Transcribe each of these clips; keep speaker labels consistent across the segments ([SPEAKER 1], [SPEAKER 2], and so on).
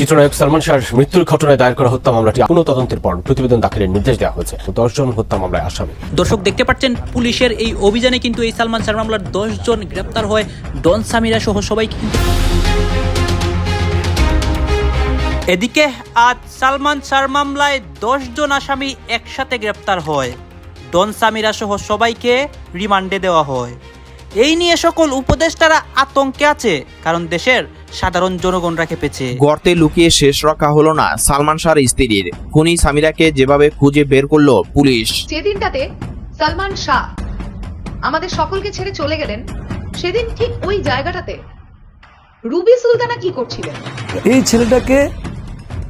[SPEAKER 1] চিত্রনায়ক সালমান শাহর মৃত্যুর ঘটনায় দায়ের করা হত্যা মামলাটি পুনঃ তদন্তের পর প্রতিবেদন দাখিলের নির্দেশ দেওয়া হয়েছে। দশজন হত্যা মামলায় আসামি।
[SPEAKER 2] দর্শক, দেখতে পাচ্ছেন, পুলিশের এই অভিযানে কিন্তু এই সালমান শাহ মামলার দশ জন গ্রেপ্তার হয়। ডন সামিরা সহ সবাই কিন্তু। এদিকে আজ সালমান শাহ মামলায় দশ জন আসামি একসাথে গ্রেপ্তার হয়। ডন সামিরা সহ সবাইকে রিমান্ডে দেওয়া হয়। এই নিয়ে সকল উপদেষ্টারা আতঙ্কে আছে, কারণ দেশের সাধারণ জনগণরা খেপেছে
[SPEAKER 3] গর্তে লুকিয়ে শেষ রক্ষা হলো না সালমান শাহর স্ত্রীর। খুনি সামিরাকে যেভাবে খুঁজে বের করল পুলিশ।
[SPEAKER 4] সেদিনটাতে সালমান শাহ আমাদের সকলকে ছেড়ে চলে গেলেন। সেদিন ঠিক ওই জায়গাটাতে রুবি সুলতানা কি করছিলেন?
[SPEAKER 5] এই ছেলেটাকে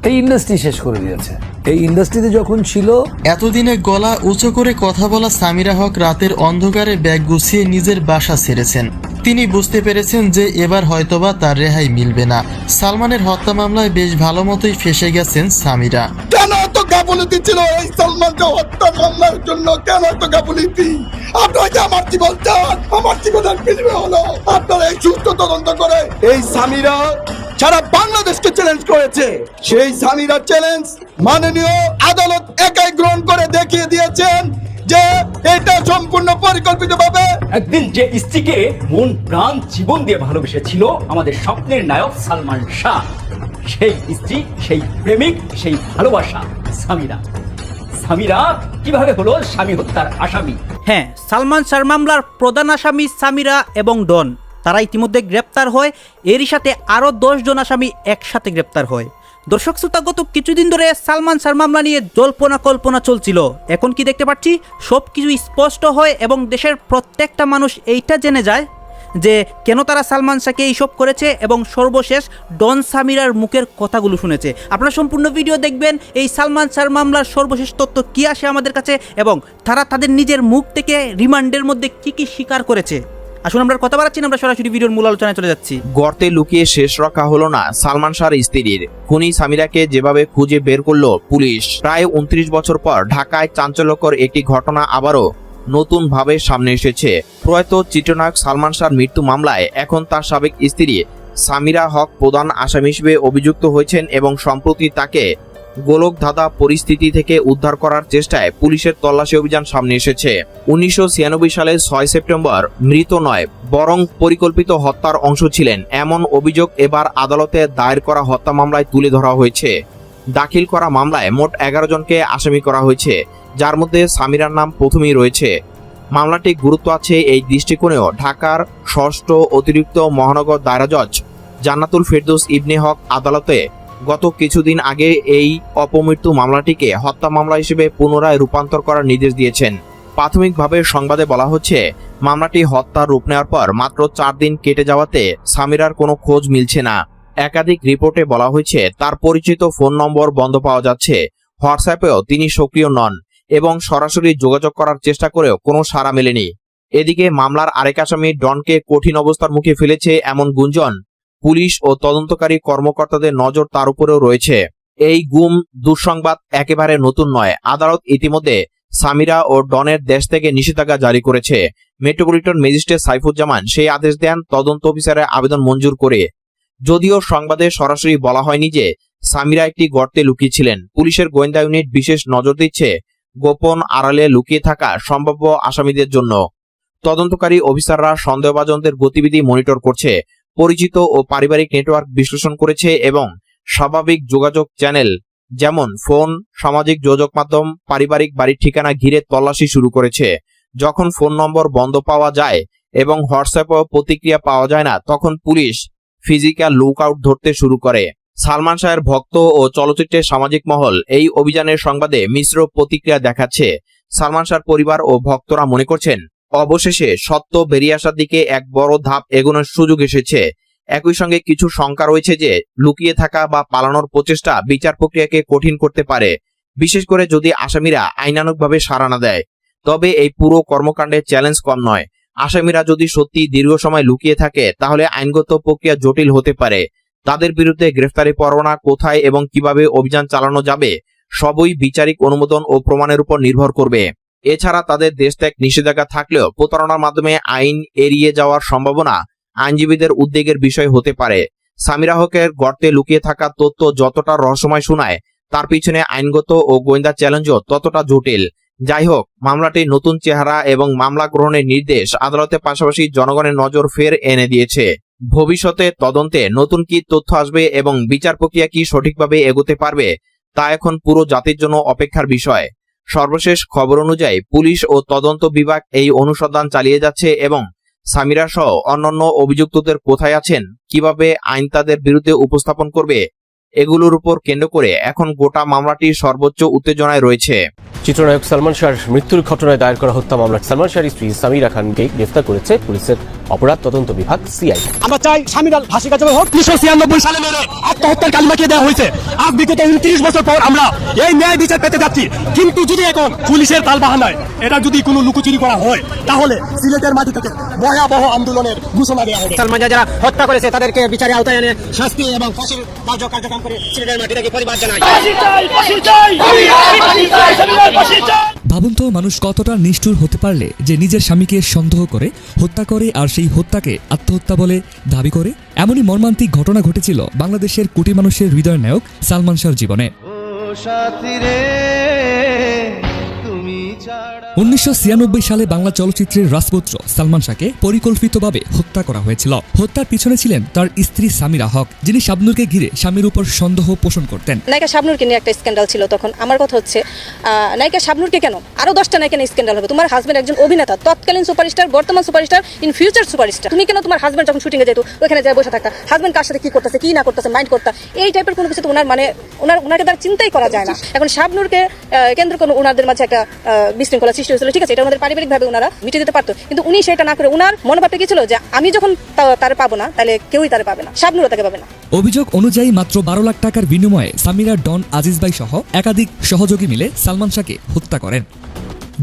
[SPEAKER 5] এই ইন্ডাস্ট্রি শেষ করে দিয়েছে। এই ইন্ডাস্ট্রিতে যখন ছিল
[SPEAKER 6] এতদিনে গলা উঁচু করে কথা বলা সামিরা হক রাতের অন্ধকারে ব্যাগ গুছিয়ে নিজের বাসা ছেড়েছেন। তিনি বুঝতে পেরেছেন যে এবার হয়তোবা তার রেহাই মিলবে না। সালমানের হত্যা মামলায় বেশ ভালো মতোই ফেসে গেছেন সামিরা।
[SPEAKER 7] গাফলতি ছিল এই সালমানকে হত্যা মামলার জন্য কেন এত গাফলতি? আপনারা যে আমার জীবন চান? আমার জীবনের বিনিময় হলো আপনারা এই সুস্থ তদন্ত করে এই সামিরা সারা বাংলাদেশকে চ্যালেঞ্জ করেছে। সেই সামিরা চ্যালেঞ্জ মাননীয় আদালত একাই গ্রহণ করে দেখিয়ে দিয়েছেন যে এটা সম্পূর্ণ পরিকল্পিত ভাবে
[SPEAKER 8] একদিন যে স্ত্রীকে মন প্রাণ জীবন দিয়ে ভালোবেসেছিল আমাদের স্বপ্নের নায়ক সালমান শাহ, সেই স্ত্রী, সেই প্রেমিক, সেই ভালোবাসা। সামিরা সামিরা কীভাবে হলো স্বামী হত্যার আসামি?
[SPEAKER 2] হ্যাঁ সালমান শাহ মামলার প্রধান আসামি সামিরা এবং ডন, তারা ইতিমধ্যে গ্রেপ্তার হয়। এরই সাথে আরও জন আসামি একসাথে গ্রেপ্তার হয়। দর্শক শ্রোতা, গত কিছুদিন ধরে সালমান শাহ মামলা নিয়ে জল্পনা কল্পনা চলছিল। এখন কি দেখতে পাচ্ছি? সব কিছু স্পষ্ট হয় এবং দেশের প্রত্যেকটা মানুষ এইটা জেনে যায় যে কেন তারা সালমান শাহকে এইসব করেছে এবং সর্বশেষ ডন সামিরার মুখের কথাগুলো শুনেছে। আপনারা সম্পূর্ণ ভিডিও দেখবেন এই সালমান শাহ মামলার সর্বশেষ তথ্য কী আসে আমাদের কাছে এবং তারা তাদের নিজের মুখ থেকে রিমান্ডের মধ্যে কী কী স্বীকার করেছে। আসুন আমরা কথা বাড়াচ্ছি আমরা সরাসরি ভিডিওর মূল আলোচনায় চলে যাচ্ছি।
[SPEAKER 3] গর্তে লুকিয়ে শেষ রক্ষা হলো না সালমান শাহর স্ত্রীর। খুনি সামিরাকে যেভাবে খুঁজে বের করল পুলিশ। প্রায় উনত্রিশ বছর পর ঢাকায় চাঞ্চল্যকর একটি ঘটনা আবারও নতুন ভাবে সামনে এসেছে। প্রয়াত চিত্রনায়ক সালমান শাহর মৃত্যু মামলায় এখন তার সাবেক স্ত্রী সামিরা হক প্রধান আসামি হিসেবে অভিযুক্ত হয়েছেন এবং সম্প্রতি তাকে গোলকধাঁধা পরিস্থিতি থেকে উদ্ধার করার চেষ্টায় পুলিশের তল্লাশি অভিযান সামনে এসেছে। উনিশশো সালে ছয় সেপ্টেম্বর মৃত নয়, বরং পরিকল্পিত হত্যার অংশ ছিলেন। এমন অভিযোগ এবার আদালতে দায়ের করা হত্যা মামলায় তুলে ধরা হয়েছে। দাখিল করা মামলায় মোট এগারো জনকে আসামি করা হয়েছে। যার মধ্যে সামিরার নাম প্রথমেই রয়েছে। মামলাটি গুরুত্ব আছে এই দৃষ্টিকোণেও। ঢাকার ষষ্ঠ অতিরিক্ত মহানগর দায়রা জজ জান্নাতুল ফেরদৌস ইবনে হক আদালতে গত কিছুদিন আগে এই অপমৃত্যু মামলাটিকে হত্যা মামলা হিসেবে পুনরায় রূপান্তর করার নির্দেশ দিয়েছেন। প্রাথমিকভাবে সংবাদে বলা হচ্ছে, মামলাটি হত্যার রূপ নেওয়ার পর মাত্র চার দিন কেটে যাওয়াতে সামিরার কোনো খোঁজ মিলছে না। একাধিক রিপোর্টে বলা হয়েছে, তার পরিচিত ফোন নম্বর বন্ধ পাওয়া যাচ্ছে। হোয়াটসঅ্যাপেও তিনি সক্রিয় নন। এবং সরাসরি যোগাযোগ করার চেষ্টা করেও কোনো সাড়া মেলেনি। এদিকে মামলার আরেক আসামি ডনকে কঠিন অবস্থার মুখে ফেলেছে এমন গুঞ্জন পুলিশ ও তদন্তকারী কর্মকর্তাদের নজর তার উপরেও রয়েছে। এই গুম দুঃসংবাদ একেবারে নতুন নয়। আদালত ইতিমধ্যে সামিরা ও ডনের দেশ থেকে নিষেধাজ্ঞা জারি করেছে। মেট্রোপলিটন ম্যাজিস্ট্রেট সাইফুজ্জামান সেই আদেশ দেন তদন্ত অফিসারের আবেদন মঞ্জুর করে। যদিও সংবাদে সরাসরি বলা হয়নি যে সামিরা একটি গর্তে লুকিয়েছিলেন। পুলিশের গোয়েন্দা ইউনিট বিশেষ নজর দিচ্ছে গোপন আড়ালে লুকিয়ে থাকা সম্ভাব্য আসামিদের জন্য। তদন্তকারী অফিসাররা সন্দেহভাজনদের গতিবিধি মনিটর করছে, পরিচিত ও পারিবারিক নেটওয়ার্ক বিশ্লেষণ করেছে এবং স্বাভাবিক যোগাযোগ চ্যানেল, যেমন ফোন, সামাজিক যোগাযোগ মাধ্যম, পারিবারিক বাড়ির ঠিকানা ঘিরে তল্লাশি শুরু করেছে। যখন ফোন নম্বর বন্ধ পাওয়া যায় এবং হোয়াটসঅ্যাপেও প্রতিক্রিয়া পাওয়া যায় না, তখন পুলিশ ফিজিক্যাল লুকআউট ধরতে শুরু করে। সালমান শাহের ভক্ত ও চলচ্চিত্রের সামাজিক মহল এই অভিযানের সংবাদে মিশ্র প্রতিক্রিয়া দেখাচ্ছে সালমান শাহর পরিবার ও ভক্তরা মনে করছেন, অবশেষে সত্য বেরিয়ে আসার দিকে এক বড় ধাপ এগোনোর সুযোগ এসেছে। একই সঙ্গে কিছু শঙ্কা রয়েছে যে, লুকিয়ে থাকা বা পালানোর প্রচেষ্টা বিচার প্রক্রিয়াকে কঠিন করতে পারে, বিশেষ করে যদি আসামিরা আইনানুগভাবে সাড়া না দেয়। তবে এই পুরো কর্মকাণ্ডের চ্যালেঞ্জ কম নয়। আসামিরা যদি সত্যি দীর্ঘ সময় লুকিয়ে থাকে, তাহলে আইনগত প্রক্রিয়া জটিল হতে পারে। তাদের বিরুদ্ধে গ্রেফতারি পরোয়ানা কোথায় এবং কীভাবে অভিযান চালানো যাবে, সবই বিচারিক অনুমোদন ও প্রমাণের উপর নির্ভর করবে। এছাড়া তাদের দেশ ত্যাগ নিষেধাজ্ঞা থাকলেও প্রতারণার মাধ্যমে আইন এড়িয়ে যাওয়ার সম্ভাবনা আইনজীবীদের উদ্বেগের বিষয় হতে পারে। সামিরা হকের গর্তে লুকিয়ে থাকা তথ্য যতটা রহস্যময় শোনায়, তার পিছনে আইনগত ও গোয়েন্দা চ্যালেঞ্জও ততটা জটিল। যাই হোক, মামলাটি নতুন চেহারা এবং মামলা গ্রহণের নির্দেশ আদালতের পাশাপাশি জনগণের নজর ফের এনে দিয়েছে। ভবিষ্যতে তদন্তে নতুন কি তথ্য আসবে এবং বিচার প্রক্রিয়া কি সঠিকভাবে এগোতে পারবে, তা এখন পুরো জাতির জন্য অপেক্ষার বিষয়। সর্বশেষ খবর অনুযায়ী পুলিশ ও তদন্ত বিভাগ এই অনুসন্ধান চালিয়ে যাচ্ছে এবং সামিরা সহ অন্যান্য অভিযুক্তদের কোথায় আছেন, কীভাবে আইন তাদের বিরুদ্ধে উপস্থাপন করবে, এগুলোর উপর কেন্দ্র করে এখন গোটা মামলাটি সর্বোচ্চ উত্তেজনায় রয়েছে।
[SPEAKER 1] চিত্রনায়ক সালমান শাহর মৃত্যুর ঘটনায় দায়ের করা হত্যা মামলায় সালমান শাহর স্ত্রী সামিরা খানকে গ্রেফতার করেছে পুলিশের অপরাধ তদন্ত বিভাগ সিআই
[SPEAKER 9] আমরা চাই স্বামীরাল ফাঁসি কাজে হোক উনিশশো ছিয়ানব্বই সালে মেরে আত্মহত্যার কালিমাকে দেওয়া হয়েছে আজ বিগত উনত্রিশ বছর পর আমরা এই ন্যায় বিচার পেতে যাচ্ছি কিন্তু যদি এখন পুলিশের তাল বাহানায় এটা যদি কোনো লুকোচুরি করা হয় তাহলে সিলেটের মাটি থেকে ভয়াবহ আন্দোলনের ঘোষণা দেওয়া হবে
[SPEAKER 10] সালমান যারা হত্যা করেছে তাদেরকে বিচারে আওতায় এনে শাস্তি এবং ফাঁসির কার্য কার্যক্রম করে সিলেটের মাটি থেকে পরিবার জানায়
[SPEAKER 11] ভাবুন তো মানুষ কতটা নিষ্ঠুর হতে পারলে যে নিজের স্বামীকে সন্দেহ করে হত্যা করে আর সেই হত্যাকে আত্মহত্যা বলে দাবি করে? এমনই মর্মান্তিক ঘটনা ঘটেছিল বাংলাদেশের কোটি মানুষের হৃদয় নায়ক সালমান শাহর জীবনে। উনিশশো ছিয়ানব্বই সালে বাংলা চলচ্চিত্রের রাজপুত্র সালমান শাহকে পরিকল্পিতভাবে হত্যা করা হয়েছিল। হত্যার পিছনে ছিলেন তার স্ত্রী সামিরা হক যিনি শাবনুরকে ঘিরে স্বামীর উপর সন্দেহ পোষণ করতেন।
[SPEAKER 12] নায়িকা শাবনুরকে নিয়ে একটা স্ক্যান্ডাল ছিল তখন। আমার কথা হচ্ছে নায়িকা শাবনুরকে কেন? আরও দশটা নায়িকা নিয়ে স্ক্যান্ডাল হবে। তোমার হাজবেন্ড একজন অভিনেতা তৎকালীন সুপারস্টার বর্তমান সুপারস্টার ইন ফিউচার সুপারস্টার। তুমি কেন তোমার হাজবেন্ড যখন শুটিংয়ে যেত ওখানে যায় বসে থাকতা? হাজবেন্ড কার সাথে কি করতেছে কি না করতেছে মাইন্ড করতা? এই টাইপের কোনো কিছু তো ওনার মানে ওনার ওনাকে তার চিন্তাই করা যায় না। এখন শাবনুরকে কেন্দ্র করে ওনাদের মাঝে একটা বিশৃঙ্খলা সৃষ্টি হয়েছিল, ঠিক আছে, এটা আমাদের পারিবারিকভাবে ওনারা মিটে দিতে পারতো। কিন্তু উনি সেটা না করে ওনার মনোভাবটা কি ছিল যে আমি যখন তারে পাবো না, তাহলে কেউই তারে পাবে না শাবনুরও তাকে পাবে না।
[SPEAKER 11] অভিযোগ অনুযায়ী মাত্র বারো লাখ টাকার বিনিময়ে সামিরা, ডন, আজিজ ভাই সহ একাধিক সহযোগী মিলে সালমান শাহকে হত্যা করেন।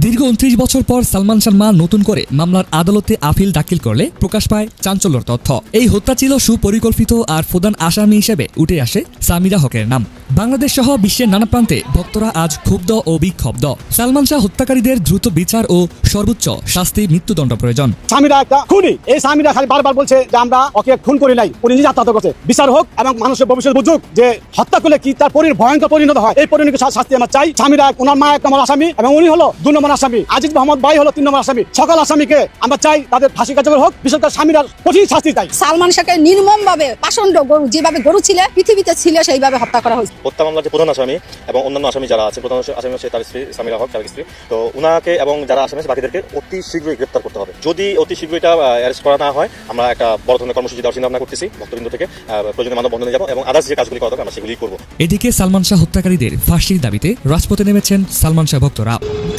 [SPEAKER 11] দীর্ঘ উনত্রিশ বছর পর সালমান শাহর মা নতুন করে মামলার আদালতে আপিল দাখিল করলে প্রকাশ পায় চাঞ্চল্যর তথ্য। এই হত্যা ছিল সুপরিকল্পিত আর প্রধান আসামি হিসেবে উঠে আসে সামিরা হকের নাম। বাংলাদেশ সহ বিশ্বের নানা প্রান্তে ভক্তরা আজ ক্ষুব্ধ ও বিক্ষুব্ধ। সালমান শাহ হত্যাকারীদের দ্রুত বিচার ও সর্বোচ্চ শাস্তি মৃত্যুদণ্ড প্রয়োজন।
[SPEAKER 9] স্বামীরা একটা খুনি। এই স্বামীরা খালি বারবার বলছে যে আমরা ওকে খুন করি নাই। উনি নিজে আত্মহত্যা করছে। বিচার হোক এবং মানুষের ভবিষ্যৎ বুঝুক যে হত্যা করলে কি তার পরির ভয়ঙ্কর পরিণত হয়। এই পরিণত শাস্তি আমরা চাই। স্বামীরা ওনার মা এক নম্বর আসামি এবং উনি হলো দুই নম্বর আসামি। আজিজ মোহাম্মদ ভাই হলো তিন নম্বর আসামি। সকল আসামিকে আমরা চাই তাদের ফাঁসি কার্যকর হোক। বিশেষ করে স্বামীরা কঠিন শাস্তি চাই।
[SPEAKER 12] সালমান শাহকে নির্মম ভাবে পাষণ্ড গরু যেভাবে গরু ছিল পৃথিবীতে ছিল সেইভাবে হত্যা করা হয়েছে।
[SPEAKER 10] হত্যা মামলার যে প্রধান আসামি এবং অন্যান্য আসামি যারা আছে প্রধান আসামি হচ্ছে তার স্ত্রী সামিরা হক তার স্ত্রী। তো উনাকে এবং যারা আসামি আছে বাকিদেরকে অতি শীঘ্রই গ্রেপ্তার করতে হবে। যদি অতি শীঘ্রই এটা অ্যারেস্ট করা না হয় আমরা একটা বড় ধরনের কর্মসূচি দেওয়ার চিন্তা ভাবনা করতেছি। ভক্তবৃন্দ থেকে আহ, প্রয়োজনে মানব বন্ধনে যাব এবং আদার্স যে কাজগুলি করা দরকার আমরা সেগুলি করব।
[SPEAKER 11] এদিকে সালমান শাহ হত্যাকারীদের ফাঁসির দাবিতে রাজপথে নেমেছেন সালমান শাহ ভক্তরা।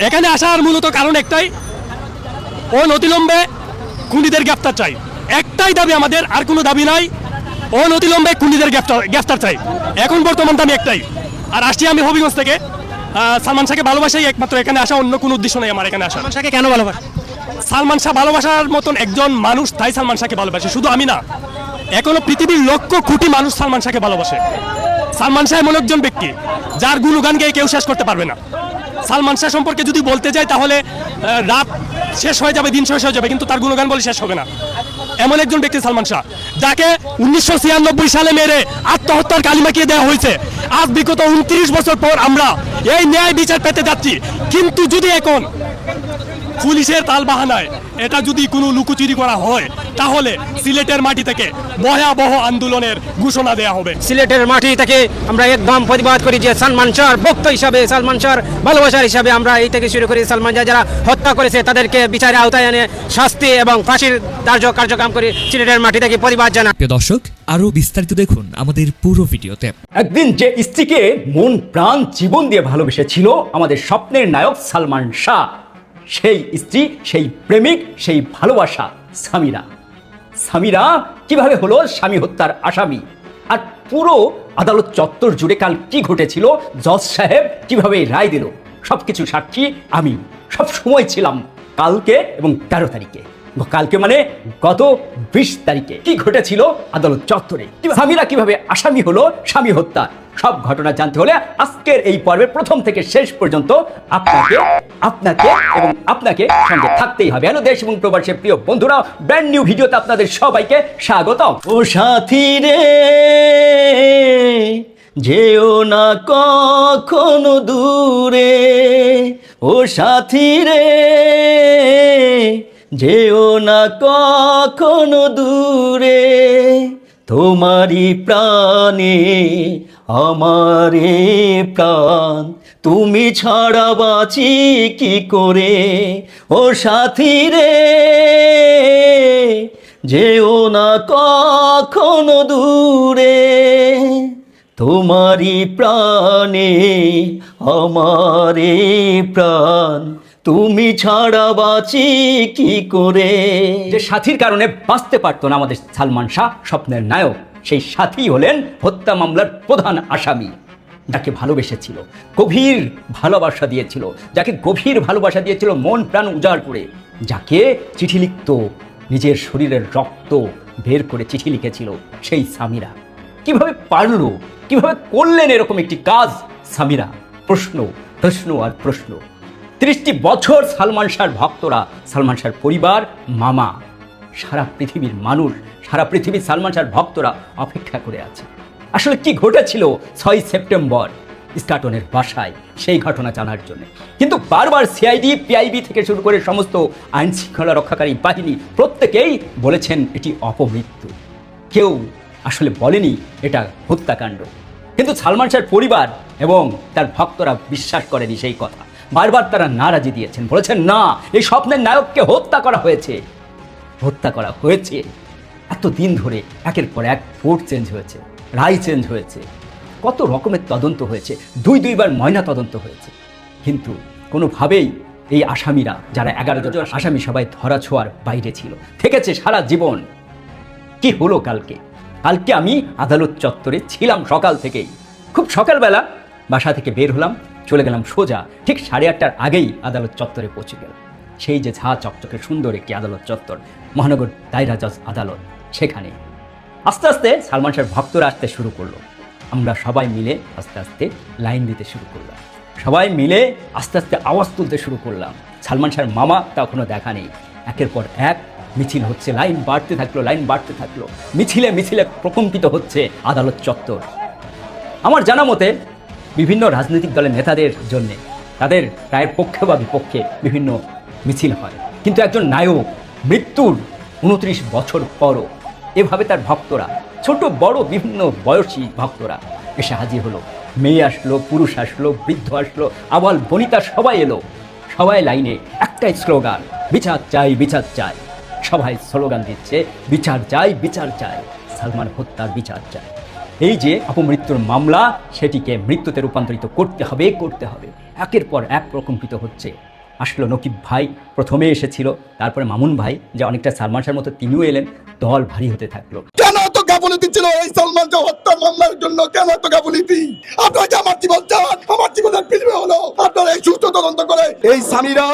[SPEAKER 9] এখানে আসার মূলত কারণ একটাই ও নতিলম্বে খুনিদের গ্রেফতার চাই। একটাই দাবি আমাদের আর কোনো দাবি নাই। ও নতিলম্বে খুনিদের গ্রেফতার গ্রেফতার চাই। এখন বর্তমান দাবি একটাই। আর আসছি আমি হবিগঞ্জ থেকে। সালমান শাহকে ভালোবাসাই একমাত্র। এখানে আসা অন্য কোনো উদ্দেশ্য নেই আমার এখানে আসা। সালমান শাহকে কেন ভালোবাসা? সালমান শাহ ভালোবাসার মতন একজন মানুষ তাই সালমান শাহকে ভালোবাসে। শুধু আমি না এখনও পৃথিবীর লক্ষ কোটি মানুষ সালমান শাহকে ভালোবাসে। সালমান শাহ এমন একজন ব্যক্তি যার গুণগান গেয়ে কেউ শেষ করতে পারবে না। সালমান শাহ সম্পর্কে যদি বলতে যাই তাহলে রাত শেষ হয়ে যাবে দিন শেষ হয়ে যাবে কিন্তু তার গুণগান বলে শেষ হবে না। এমন একজন ব্যক্তি সালমান শাহ, যাকে উনিশশো ছিয়ানব্বই সালে মেরে আত্মহত্যার কালিমাকে দেওয়া হয়েছে। আজ বিগত উনত্রিশ বছর পর আমরা এই ন্যায় বিচার পেতে যাচ্ছি। কিন্তু যদি এখন পুলিশের তাল বাহানায় এটা যদি কোনো লুকোচুরি করা হয় তাহলে সিলেটের মাটি থেকে ভয়াবহ আন্দোলনের ঘোষণা দেওয়া হবে।
[SPEAKER 10] সিলেটের মাটি থেকে আমরা একদম প্রতিবাদ করি যে সালমান শাহর ভক্ত হিসাবে সালমান শাহর ভালোবাসার হিসাবে আমরা এই থেকে শুরু করি। সালমান শাহ যারা হত্যা করেছে তাদেরকে বিচারে আওতায় এনে শাস্তি এবং ফাঁসির কার্য কার্যক্রম করে সিলেটের মাটি থেকে পরিবার জানা
[SPEAKER 11] প্রিয় দর্শক আরও বিস্তারিত দেখুন আমাদের পুরো ভিডিওতে।
[SPEAKER 8] একদিন যে স্ত্রীকে মন প্রাণ জীবন দিয়ে ভালোবেসেছিল আমাদের স্বপ্নের নায়ক সালমান শাহ সেই স্ত্রী, সেই প্রেমিক, সেই ভালোবাসা স্বামীরা। স্বামীরা কীভাবে হলো স্বামী হত্যার আসামি? আর পুরো আদালত চত্বর জুড়ে কাল কি ঘটেছিল? জজ সাহেব কীভাবে রায় দিল? সব কিছু সাক্ষী আমি। সব সময় ছিলাম কালকে এবং তেরো তারিখে। কালকে মানে গত বিশ তারিখে কি ঘটেছিল? আদালত চত্বরে। স্বামীরা কীভাবে আসামি হলো, স্বামী হত্যা, সব ঘটনা জানতে হলে আজকের এই পর্বের প্রথম থেকে শেষ পর্যন্ত আপনাকে আপনাকে এবং আপনাকে সঙ্গে থাকতেই হবে। হ্যালো দেশ এবং প্রবাসের প্রিয় বন্ধুরা ব্র্যান্ড নিউ ভিডিওতে আপনাদের সবাইকে স্বাগত ও সাথী রে যেও না কখনো দূরে। ও সাথী রে যেও না কখনো দূরে, তোমারই প্রাণে আমারে প্রাণ। তুমি ছাড়া বাঁচি কি করে, ও সাথী রে যেও না কখনো দূরে, তোমারই প্রাণে আমারে প্রাণ। তুমি ছাড়া বাঁচি কি করে? যে সাথীর কারণে বাঁচতে পারতো না আমাদের সালমান শাহ, স্বপ্নের নায়ক, সেই সাথী হলেন হত্যা মামলার প্রধান আসামি, যাকে ভালোবেসেছিল, গভীর ভালোবাসা দিয়েছিল, যাকে গভীর ভালোবাসা দিয়েছিল মন প্রাণ উজাড় করে, যাকে চিঠি লিখত, নিজের শরীরের রক্ত বের করে চিঠি লিখেছিল সেই সামিরা। কীভাবে পারল, কীভাবে করলেন এরকম একটি কাজ সামিরা? প্রশ্ন প্রশ্ন আর প্রশ্ন। ত্রিশটি বছর সালমান শাহর ভক্তরা, সালমান শাহর পরিবার, মামা, সারা পৃথিবীর মানুষ, সারা পৃথিবীর সালমান শাহর ভক্তরা অপেক্ষা করে আছে। আসলে কি ঘটেছিল ছয় সেপ্টেম্বর স্কাটনের বাসায়, সেই ঘটনা জানার জন্য। কিন্তু বারবার সিআইডি, পিআইবি থেকে শুরু করে সমস্ত আইন শৃঙ্খলা রক্ষাকারী বাহিনী প্রত্যেকেই বলেছেন এটি অপমৃত্যু। কেউ আসলে বলেনি এটা হত্যাকাণ্ড। কিন্তু সালমান শাহর পরিবার এবং তার ভক্তরা বিশ্বাস করেনি সেই কথা। বারবার তারা নারাজি দিয়েছেন, বলেছেন, না, এই স্বপ্নের নায়ককে হত্যা করা হয়েছে। হত্যা করা হয়েছে। এত দিন ধরে একের পর এক কোর্ট চেঞ্জ হয়েছে, রায় চেঞ্জ হয়েছে, কত রকমের তদন্ত হয়েছে, দুই দুইবার ময়না তদন্ত হয়েছে। কিন্তু কোনোভাবেই এই আসামিরা, যারা এগারো জন আসামি সবাই ধরা ছোঁয়ার বাইরে ছিল, থেকেছে সারা জীবন। কি হলো কালকে? কালকে আমি আদালত চত্বরে ছিলাম সকাল থেকেই। খুব সকালবেলা বাসা থেকে বের হলাম চলে গেলাম সোজা, ঠিক সাড়ে আটটার আগেই আদালত চত্বরে পৌঁছে গেলাম সেই যে ঝা চকচকে সুন্দর একটি আদালত চত্বর, মহানগর দায়রা জজ আদালত সেখানে আস্তে আস্তে সালমান শাহর ভক্তরা আসতে শুরু করল। আমরা সবাই মিলে আস্তে আস্তে লাইন দিতে শুরু করলাম। সবাই মিলে আস্তে আস্তে আওয়াজ তুলতে শুরু করলাম। সালমান শাহর মামা তখনও দেখা নেই। একের পর এক মিছিল হচ্ছে, লাইন বাড়তে থাকল, লাইন বাড়তে থাকল। মিছিলে মিছিলে প্রকম্পিত হচ্ছে আদালত চত্বর। আমার জানা মতে বিভিন্ন রাজনৈতিক দলের নেতাদের জন্য। তাদের রায়ের পক্ষে বা বিপক্ষে বিভিন্ন মিছিল হয়। কিন্তু একজন নায়ক মৃত্যুর উনত্রিশ বছর পরও এভাবে তার ভক্তরা, ছোট, বড়, বিভিন্ন বয়সী ভক্তরা এসে হাজির হলো। মেয়ে আসলো, পুরুষ আসলো, বৃদ্ধ আসলো, আবাল বনিতা সবাই এলো। সবাই লাইনে একটাই স্লোগান, বিচার চাই বিচার চাই। সবাই স্লোগান দিচ্ছে, বিচার চাই বিচার চাই। সালমান হত্যার বিচার চাই। এই যে অপমৃত্যুর মামলা সেটিকে মৃত্যুতে রূপান্তরিত করতে হবে করতে হবে। একের পর এক প্রকম্পিত হচ্ছে। আসলো নকিব ভাই প্রথমে এসেছিল তারপরে মামুন ভাই যে অনেকটা সালমান শাহর মতো তিনিও এলেন দল ভারী হতে থাকল।
[SPEAKER 7] কেন এত গাফুলিতি ছিল এই সালমান শাহ হত্যা মামলার জন্য? কেন এত গাফুলিতি? আপনারা যে আমার জীবন চান আমার জীবনের বিনিময় হলো আপনারা এই সুস্থ তদন্ত করে। এই স্বামীরা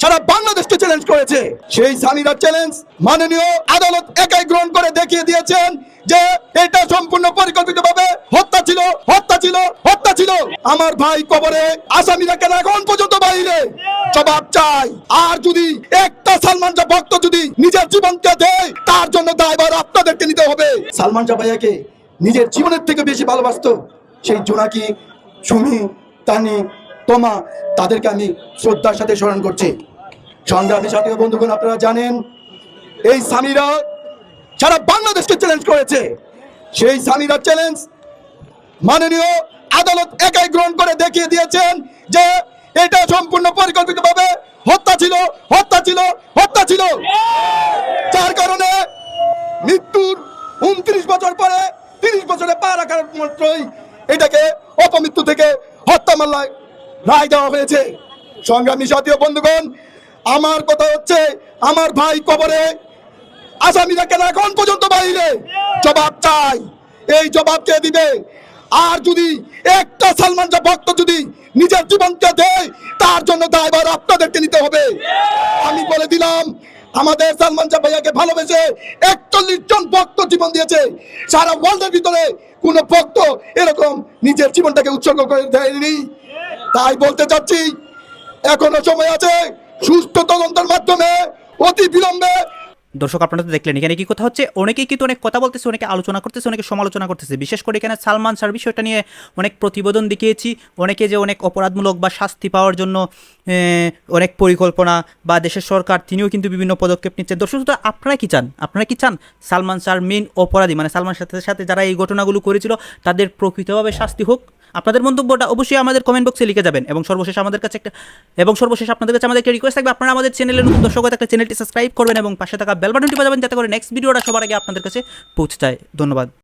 [SPEAKER 7] সারা বাংলাদেশকে চ্যালেঞ্জ করেছে। সেই স্বামীরা চ্যালেঞ্জ মাননীয় আদালত একাই গ্রহণ করে দেখিয়ে দিয়েছেন যে এটা সম্পূর্ণ পরিকল্পিতভাবে হত্যা ছিল হত্যা ছিল হত্যা ছিল। আমার ভাই কবরে আসামিরা কেন এখন পর্যন্ত বাইরে জবাব চাই। আর যদি একটা সালমান শাহ ভক্ত যদি নিজের জীবনকে দেয়, তার জন্য দায়ভার আপনাদেরকে নিতে হবে। সালমান শাহ ভাইয়াকে নিজের জীবনের থেকে বেশি ভালোবাসতো। সেই জোনাকি, সুমি, তানি, তোমা, তাদেরকে আমি শ্রদ্ধার সাথে স্মরণ করছি। সংগ্রামী বন্ধুগণ, আপনারা জানেন, এই স্বামীরা সারা বাংলাদেশকে চ্যালেঞ্জ করেছে, সেই স্বামীরা চ্যালেঞ্জ মাননীয় আদালত একাই গ্রহণ করে দেখিয়ে দিয়েছেন যে এটা সম্পূর্ণ পরিকল্পিতভাবে হত্যা ছিল হত্যা ছিল হত্যা ছিল। যার কারণে মৃত্যুর উনত্রিশ বছর পরে, তিরিশ বছরে পা রাখার মাত্রই এটাকে অপমৃত্যু থেকে হত্যা মামলায় রায় দেওয়া হয়েছে। সংগ্রামী জাতীয় বন্ধুগণ আমার কথা হচ্ছে, আমার ভাই কবরে আসামিরা কেন এখন পর্যন্ত বাইরে জবাব চাই। এই জবাব কে দিবে? আর যদি একটা সালমান শাহ ভক্ত যদি নিজের জীবনকে দেয়, তার জন্য দায়ভার আপনাদেরকে নিতে হবে। আমি বলে দিলাম, আমাদের সালমান শাহ ভাইয়াকে ভালোবেসে একচল্লিশ জন ভক্ত জীবন দিয়েছে, সারা ওয়ার্ল্ডের ভিতরে কোন ভক্ত এরকম নিজের জীবনটাকে উৎসর্গ করে দেয়নি। তাই বলতে চাচ্ছি, এখনও সময় আছে সুস্থ তদন্তের মাধ্যমে, অতি বিলম্বে।
[SPEAKER 2] দর্শক, আপনারা তো দেখলেন, এখানে কি কথা হচ্ছে? অনেকেই কিন্তু অনেক কথা বলতেছে, অনেকে আলোচনা করতেছে, অনেকে সমালোচনা করতেছে। বিশেষ করে এখানে সালমান শাহর বিষয়টা নিয়ে অনেক প্রতিবেদন দেখিয়েছি। অনেকে যে অনেক অপরাধমূলক বা শাস্তি পাওয়ার জন্য অনেক পরিকল্পনা বা দেশের সরকার, তিনিও কিন্তু বিভিন্ন পদক্ষেপ নিচ্ছেন। দর্শক আপনারা কি চান? আপনারা কি চান? সালমান শাহর মেন অপরাধী মানে সালমান সাথে সাথে যারা এই ঘটনাগুলো করেছিল, তাদের প্রকৃতভাবে শাস্তি হোক? আপনাদের মন্তব্যটা অবশ্যই আমাদের কমেন্ট বক্সে লিখে যাবেন এবং সর্বশেষ আমাদের কাছে একটা এবং সর্বশেষ আপনাদের কাছে আমাদের একটা রিকোয়েস্ট থাকবে। আপনারা আমাদের চ্যানেলের নতুন দর্শক হয়ে চ্যানেলটি সাবস্ক্রাইব করবেন এবং পাশে থাকা বেল বাটনটি বাজাবেন যাতে করে নেক্সট ভিডিওটা সবার আগে আপনাদের কাছে পৌঁছে যায়। ধন্যবাদ।